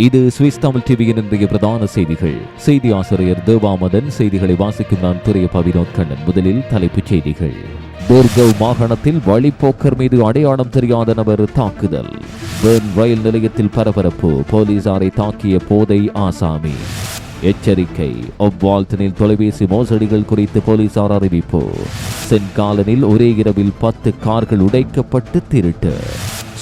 இது சுவிஸ் தமிழ் டிவியின் இன்றைய பிரதான செய்திகள். செய்தி ஆசிரியர் தேவாமதன் செய்திகளை வாசிக்கும் நான் துறைய பவினோத் கண்ணன். முதலில் தலைப்புச் செய்திகள். போர்கவ் மாகாணத்தில் வழிப்போக்கர் மீது அடையாளம் தெரியாத நபர் தாக்குதல். பெர்ன் ரயில் நிலையத்தில் பரபரப்பு. போலீசாரை தாக்கிய போதை ஆசாமி. எச்சரிக்கை. ஒவ்வால்டனில் தொலைபேசி மோசடிகள் குறித்து போலீசார் அறிவிப்பு. சென்காலனில் ஒரே இரவில் பத்து கார்கள் உடைக்கப்பட்டு திருட்டு.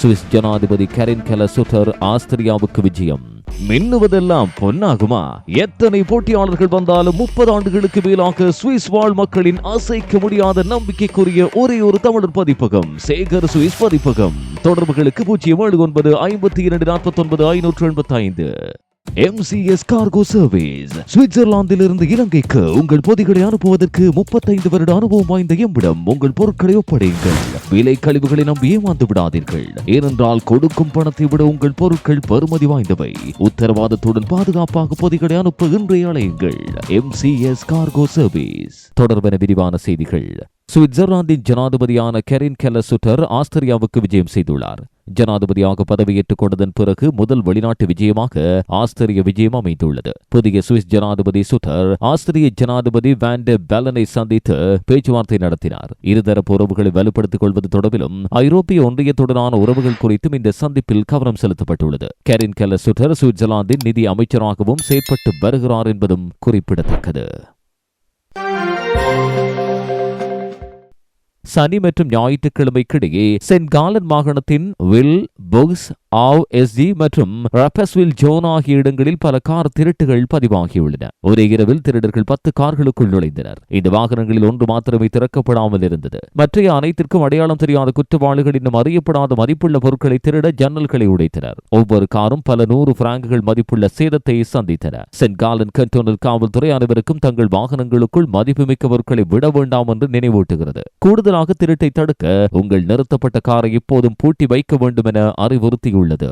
சுவிஸ் ஜனாதிபதி கரின் கெல சுட்டர் ஆஸ்திரியாவுக்கு விஜயம். மின்னுவதெல்லாம் பொன்னாகுமா? எத்தனை போட்டியாளர்கள் வந்தாலும் முப்பது ஆண்டுகளுக்கு மேலாக சுவிஸ் வாழ் மக்களின் அசைக்க முடியாத நம்பிக்கைக்குரிய ஒரே ஒரு தமிழர் பதிப்பகம் சேகர் சுவிஸ் பதிப்பகம். தொடர்புகளுக்கு பூஜ்ஜியம் ஏழு ஒன்பது ஐம்பத்தி இரண்டு நாற்பத்தி ஒன்பது ஐநூற்று எண்பத்தி ஐந்து எம்சிஎஸ் கார்கோ சர்வீஸ் சுவிட்சர்லாந்திலிருந்து இலங்கைக்கு உங்கள் பொதிகளை அனுப்புவதற்கு முப்பத்தைந்து வருட அனுபவம் வாய்ந்த எம்மிடம் உங்கள் பொருட்களை ஒப்படையுங்கள். விலை கழிவுகளை நம்பி ஏமாந்து விடாதீர்கள். ஏனென்றால் கொடுக்கும் பணத்தை விட உங்கள் பொருட்கள் பெறுமதி வாய்ந்தவை. உத்தரவாதத்துடன் பாதுகாப்பாக பொதிகளை அனுப்ப இன்றைய அலையுங்கள். எம்சிஎஸ் கார்கோ சர்வீஸ் தொடர்பென விரிவான செய்திகள். சுவிட்சர்லாந்தின் ஜனாதிபதியான கெரின் கெல்லசுட்டர் ஆஸ்திரியாவுக்கு விஜயம் செய்துள்ளார். ஜனாதிபதியாக பதவியேற்றுக் கொண்டதன் பிறகு முதல் வெளிநாட்டு விஜயமாக ஆஸ்திரிய விஜயம் அமைந்துள்ளது. புதிய சுவிஸ் ஜனாதிபதி சுதர் ஆஸ்திரிய ஜனாதிபதி வேண்ட பேலனை சந்தித்து பேச்சுவார்த்தை நடத்தினார். இருதரப்பு உறவுகளை வலுப்படுத்திக் கொள்வது தொடர்பிலும் ஐரோப்பிய ஒன்றியத்துடனான உறவுகள் குறித்தும் இந்த சந்திப்பில் கவனம் செலுத்தப்பட்டுள்ளது. கெரின் கெல்லசுட்டர் சுவிட்சர்லாந்தின் நிதி அமைச்சராகவும் செயற்பட்டு வருகிறார் என்பதும் குறிப்பிடத்தக்கது. சனி மற்றும் ஞாயிற்றுக்கிழமைக்கிடையே சென்ட் காலன் மாகாணத்தின் வில் பொக்ஸ் ஆவ் எஸ்ஜி மற்றும் ரப்பஸ்வில் ஜோன் ஆகிய இடங்களில் பல கார் திருட்டுகள் பதிவாகியுள்ளன. ஒரே இரவில் திருடர்கள் பத்து கார்களுக்குள் நுழைந்தனர். இந்த வாகனங்களில் ஒன்று மாத்திரமே திறக்கப்படாமல் இருந்தது. மற்றைய அனைத்திற்கும் அடையாளம் தெரியாத குற்றவாளிகள் இன்னும் அறியப்படாத மதிப்புள்ள பொருட்களை திருட ஜன்னல்களை உடைத்தனர். ஒவ்வொரு காரும் பல நூறு பிராங்குகள் மதிப்புள்ள சேதத்தை சந்தித்தன. சென்ட் காலன் கண்டோனல் காவல்துறை அனைவருக்கும் தங்கள் வாகனங்களுக்குள் மதிப்புமிக்க பொருட்களை விட வேண்டாம் என்று நினைவூட்டுகிறது. கூடுதல் கூடுதலாக திருட்டை தடுக்க உங்கள் நிறுத்தப்பட்ட காரை இப்போதும் பூட்டி வைக்க வேண்டும் என அறிவுறுத்தியுள்ளது.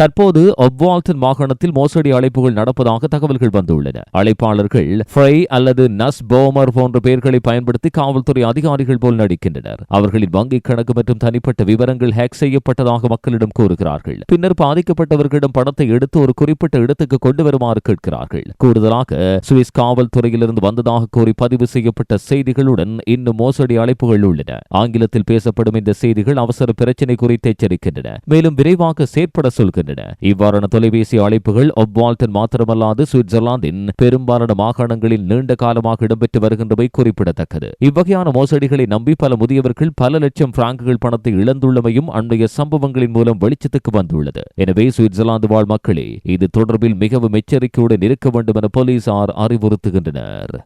தற்போது ஒப்வால்டன் மாகாணத்தில் மோசடி அழைப்புகள் நடப்பதாக தகவல்கள் வந்துள்ளன. அழைப்பாளர்கள் ஃப்ரை அல்லது நஸ் போமர் போன்ற பெயர்களை பயன்படுத்தி காவல்துறை அதிகாரிகள் போல் நடிக்கின்றனர். அவர்களின் வங்கிக் கணக்கு மற்றும் தனிப்பட்ட விவரங்கள் ஹேக் செய்யப்பட்டதாக மக்களிடம் கூறுகிறார்கள். பின்னர் பாதிக்கப்பட்டவர்களிடம் பணத்தை எடுத்து ஒரு குறிப்பிட்ட இடத்துக்கு கொண்டு வருமாறு கேட்கிறார்கள். கூடுதலாக சுவிஸ் காவல்துறையிலிருந்து வந்ததாக கூறி பதிவு செய்யப்பட்ட செய்திகளுடன் இன்னும் மோசடி அழைப்புகள் உள்ளன. ஆங்கிலத்தில் பேசப்படும் இந்த செய்திகள் அவசர பிரச்சினை குறித்து எச்சரிக்கின்றன. மேலும் விரைவாக செயற்பட சொல்கின்றன. இவ்வாறான தொலைபேசி அழைப்புகள் ஒப்வால்டன் மாத்திரமல்லாது சுவிட்சர்லாந்தின் பெரும்பாலான மாகாணங்களில் நீண்ட காலமாக இடம்பெற்று வருகின்றவை குறிப்பிடத்தக்கது. இவ்வகையான மோசடிகளை நம்பி பல முதியவர்கள் பல லட்சம் பிராங்குகள் பணத்தை இழந்துள்ளமையும் அன்றைய சம்பவங்களின் மூலம் வெளிச்சத்துக்கு வந்துள்ளது. எனவே சுவிட்சர்லாந்து வாழ் மக்களே இது தொடர்பில் மிகவும் எச்சரிக்கையுடன் இருக்க வேண்டும் என போலீசார் அறிவுறுத்துகின்றனர்.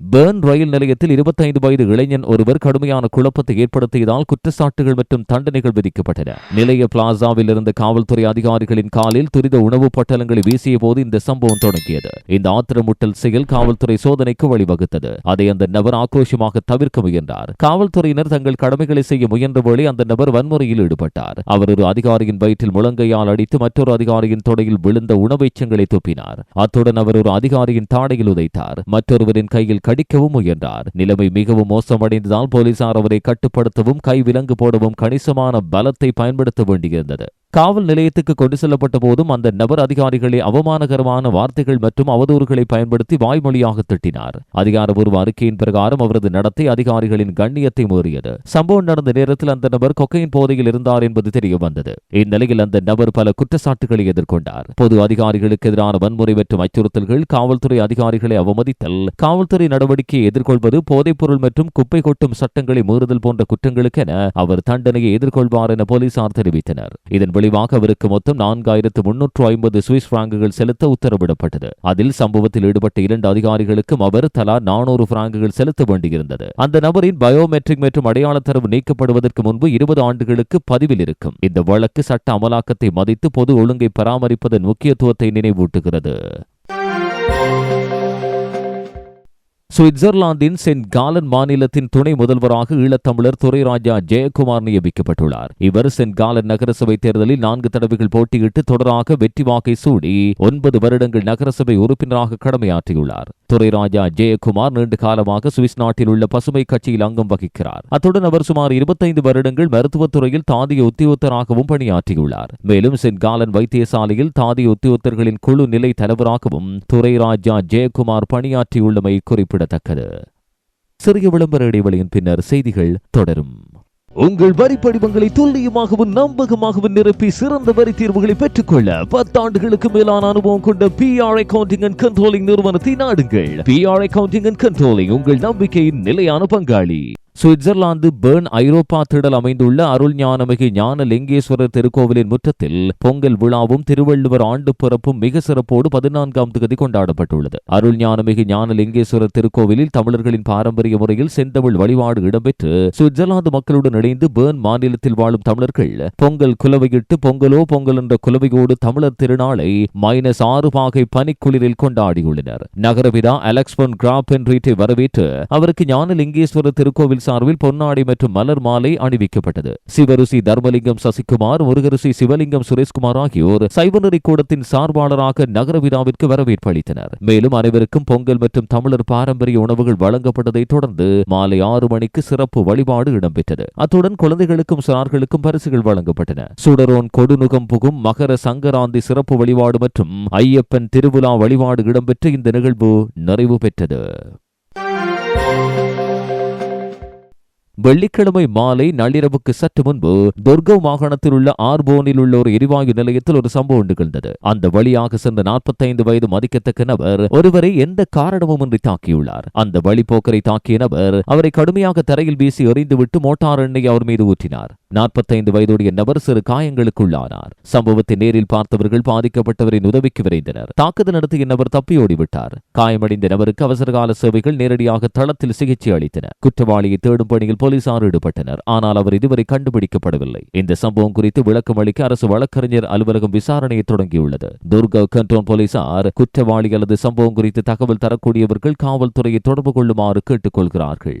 பேர்ன் ரயில் நிலையத்தில் இருபத்தைந்து வயது இளைஞன் ஒருவர் கடுமையான குழப்பத்தை ஏற்படுத்தியதால் குற்றச்சாட்டுகள் மற்றும் தண்டனைகள் விதிக்கப்பட்டன. நிலைய பிளாசாவில் இருந்த காவல்துறை அதிகாரிகளின் காலில் துரித உணவு பட்டலங்களை வீசிய போது இந்த சம்பவம் தொடங்கியது. இந்த ஆத்திரமுட்டல் செயல் காவல்துறை சோதனைக்கு வழிவகுத்தது. அதை அந்த நபர் ஆக்ரோஷமாக தவிர்க்க முயன்றார். காவல்துறையினர் தங்கள் கடமைகளை செய்ய முயன்ற வேளை அந்த நபர் வன்முறையில் ஈடுபட்டார். அவர் ஒரு அதிகாரியின் வயிற்றில் முழங்கையால் அடித்து மற்றொரு அதிகாரியின் தொடையில் விழுந்த உணவைச்சங்களை துப்பினார். அத்துடன் அவர் ஒரு அதிகாரியின் தாடையில் உதைத்தார். மற்றொருவரின் கையில் கடிக்கவும் முயன்றார். நிலைமை மிகவும் மோசமடைந்ததால் போலீசார் அவரை கட்டுப்படுத்தவும் கை விலங்கு போடவும் கணிசமான பலத்தை பயன்படுத்த வேண்டியிருந்தது. காவல் நிலையத்துக்கு கொண்டு செல்லப்பட்ட போதும் அந்த நபர் அதிகாரிகளை அவமானகரமான வார்த்தைகள் மற்றும் அவதூறுகளை பயன்படுத்தி வாய்மொழியாக திட்டினார். அதிகாரபூர்வ அறிக்கையின் பிரகாரம் அவரது நடத்தை அதிகாரிகளின் கண்ணியத்தை மீறியது. சம்பவம் நடந்த நேரத்தில் அந்த நபர் கொக்கையின் போதையில் இருந்தார் என்பது தெரிய வந்தது. இந்நிலையில் அந்த நபர் பல குற்றச்சாட்டுகளை எதிர்கொண்டார். பொது அதிகாரிகளுக்கு எதிரான வன்முறை மற்றும் அச்சுறுத்தல்கள் காவல்துறை அதிகாரிகளை அவமதித்தல் காவல்துறை நடவடிக்கையை எதிர்கொள்வது போதைப்பொருள் மற்றும் குப்பை கொட்டும் சட்டங்களை மீறுதல் போன்ற குற்றங்களுக்கென அவர் தண்டனையை எதிர்கொள்வார் என போலீசார் தெரிவித்தனர். இதன் விளைவாக அவருக்கு மொத்தம் நான்காயிரத்து முன்னூற்று ஐம்பது சுவிஸ் பிராங்குகள் செலுத்த உத்தரவிடப்பட்டது. அதில் சம்பவத்தில் ஈடுபட்ட இரண்டு அதிகாரிகளுக்கும் அவர் தலா நானூறு பிராங்குகள் செலுத்த வேண்டியிருந்தது. அந்த நபரின் பயோமெட்ரிக் மற்றும் அடையாள தரவு நீக்கப்படுவதற்கு முன்பு இருபது ஆண்டுகளுக்கு பதிவில் இருக்கும். இந்த வழக்கு சட்ட அமலாக்கத்தை மதித்து பொது ஒழுங்கை பராமரிப்பதன் முக்கியத்துவத்தை நினைவூட்டுகிறது. சுவிட்சர்லாந்தின் சென்ட் காலன் மாநிலத்தின் துணை முதல்வராக ஈழத்தமிழர் துரைராஜா ஜெயக்குமார் நியமிக்கப்பட்டுள்ளார். இவர் சென்ட் காலன் நகரசபை தேர்தலில் நான்கு தடவைகள் போட்டியிட்டு தொடராக வெற்றி வாக்கை சூடி ஒன்பது வருடங்கள் நகரசபை உறுப்பினராக கடமையாற்றியுள்ளார். துரைராஜா ஜெயக்குமார் நீண்ட காலமாக சுவிஸ் நாட்டில் உள்ள பசுமை கட்சியில் அங்கம் வகிக்கிறார். அத்துடன் அவர் சுமார் இருபத்தைந்து வருடங்கள் மருத்துவத்துறையில் தாதிய உத்தியோகத்தராகவும் பணியாற்றியுள்ளார். மேலும் சென்ட் காலன் வைத்தியசாலையில் தாதிய உத்தியோகத்தர்களின் குழு நிலை தலைவராகவும் துரைராஜா ஜெயக்குமார் பணியாற்றியுள்ளமை குறிப்பிடத்தக்கது. சிறிய விளம்பர இடைவெளியின் பின்னர் செய்திகள் தொடரும். உங்கள் வரி படிவங்களை துல்லியமாகவும் நம்பகமாகவும் நிரப்பி சிறந்த வரி தீர்வுகளை பெற்றுக்கொள்ள பத்தாண்டுகளுக்கு மேலான அனுபவம் கொண்ட பிஆர் அக்கவுண்டிங் அண்ட் கண்ட்ரோலிங் நிறுவனத்தை நாடுங்கள். P R accounting and controlling உங்கள் நம்பிக்கையின் நிலையான பங்காளி. சுவிட்சர்லாந்து பேர்ன் ஐரோப்பா திடல் அமைந்துள்ள அருள் ஞானமிகு ஞான லிங்கேஸ்வரர் திருக்கோவிலின் முற்றத்தில் பொங்கல் விழாவும் திருவள்ளுவர் ஆண்டு பிறப்பும் மிக சிறப்போடு பதினான்காம் தேதி கொண்டாடப்பட்டுள்ளது. அருள் ஞானமிகு ஞான லிங்கேஸ்வரர் திருக்கோவிலில் தமிழர்களின் பாரம்பரிய முறையில் செந்தமிழ் வழிபாடு இடம்பெற்று சுவிட்சர்லாந்து மக்களுடன் இணைந்து பேர்ன் மாநிலத்தில் வாழும் தமிழர்கள் பொங்கல் குலவையிட்டு பொங்கலோ பொங்கல் என்ற குலவையோடு தமிழர் திருநாளை மைனஸ் ஆறு பாகை பனிக்குளிரில் கொண்டாடியுள்ளனர். நகரவிதா அலெக்ஸ்பன் கிராப் என்றீட்டை வரவேற்று அவருக்கு ஞான லிங்கேஸ்வரர் திருக்கோவில் சார்பில் பொன்னாடி மற்றும் மலர் மாலை அணிவிக்கப்பட்டது. சிவருசி தர்மலிங்கம் சசிகுமார் முருகரிசி சிவலிங்கம் சுரேஷ்குமார் ஆகியோர் சைவநெறி கூடத்தின் சார்பாளராக நகர விழாவிற்கு வரவேற்பு அளித்தனர். மேலும் அனைவருக்கும் பொங்கல் மற்றும் தமிழர் பாரம்பரிய உணவுகள் வழங்கப்பட்டதை தொடர்ந்து மாலை ஆறு மணிக்கு சிறப்பு வழிபாடு இடம்பெற்றது. அத்துடன் குழந்தைகளுக்கும் சார்களுக்கும் பரிசுகள் வழங்கப்பட்டன. சுடரோன் கொடுநுகம் புகும் மகர சங்கராந்தி சிறப்பு வழிபாடு மற்றும் ஐயப்பன் திருவிழா வழிபாடு இடம்பெற்ற இந்த நிகழ்வு நிறைவு பெற்றது. வெள்ளிக்கிழமை மாலை நள்ளிரவுக்கு சற்று முன்பு துர்கவ் மாகாணத்தில் உள்ள ஆர்போனில் உள்ள ஒரு எரிவாயு நிலையத்தில் ஒரு சம்பவம் நிகழ்ந்தது. அந்த வழியாக சென்ற நாற்பத்தைந்து வயது மதிக்கத்தக்க நபர் ஒருவரை எந்த காரணமுமின்றி தாக்கியுள்ளார். அந்த வழிபோக்கரை தாக்கிய நபர் அவரை கடுமையாக தரையில் வீசி எறிந்துவிட்டு மோட்டார் எண்ணெய் அவர் மீது ஊற்றினார். நாற்பத்தைந்து வயதுடைய நபர் சிறு காயங்களுக்குள்ளானார். சம்பவத்தை நேரில் பார்த்தவர்கள் பாதிக்கப்பட்டவரின் உதவிக்கு விரைந்தனர். தாக்குதல் நடத்திய நபர் தப்பியோடிவிட்டார். காயமடைந்த நபருக்கு அவசரகால சேவைகள் நேரடியாக தளத்தில் சிகிச்சை அளித்தன குற்றவாளியை தேடும் பணியில் போலீசார் ஈடுபட்டனர். ஆனால் அவர் இதுவரை கண்டுபிடிக்கப்படவில்லை. இந்த சம்பவம் குறித்து விளக்கம் அளிக்க அரசு வழக்கறிஞர் அலுவலகம் விசாரணையை தொடங்கியுள்ளது. துர்கா கண்டோன் போலீசார் குற்றவாளி அல்லது சம்பவம் குறித்து தகவல் தரக்கூடியவர்கள் காவல்துறையை தொடர்பு கொள்ளுமாறு கேட்டுக் கொள்கிறார்கள்